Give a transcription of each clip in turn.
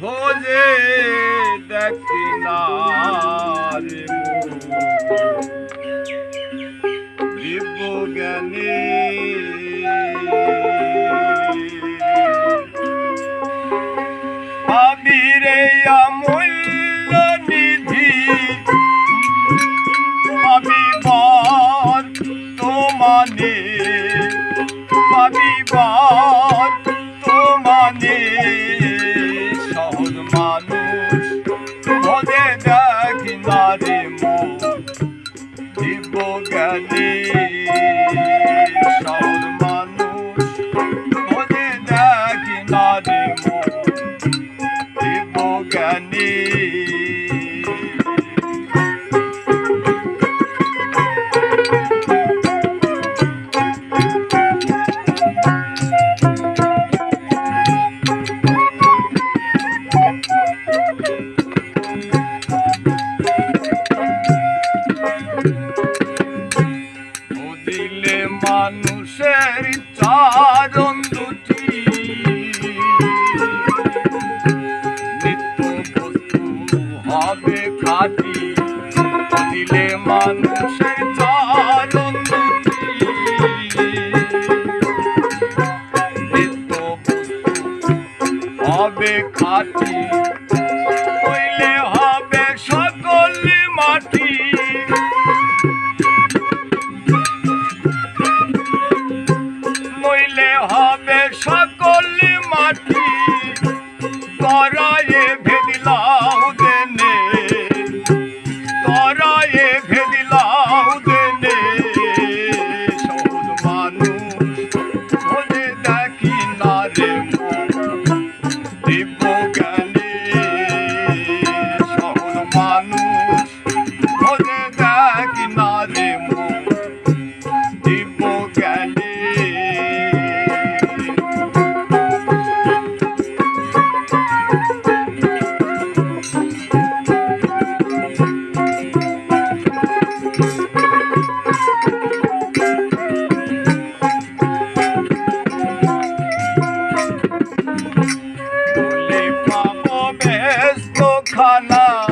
ভোজে দেখি না রে দিব্য জ্ঞানী। আমি রে অমূল্য মানুষ মনে দেখি নারী দিব জ্ঞানী সর মানুষ মনে দেখি নারী হবে খাটি হইলে হবে সকল মাটি। খানা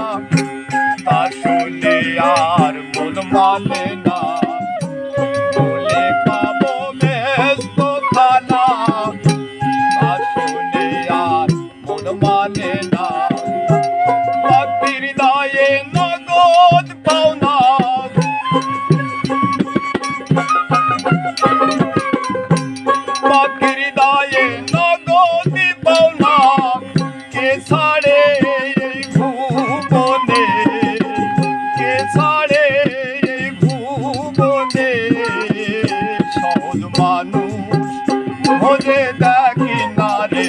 ডাকি না রে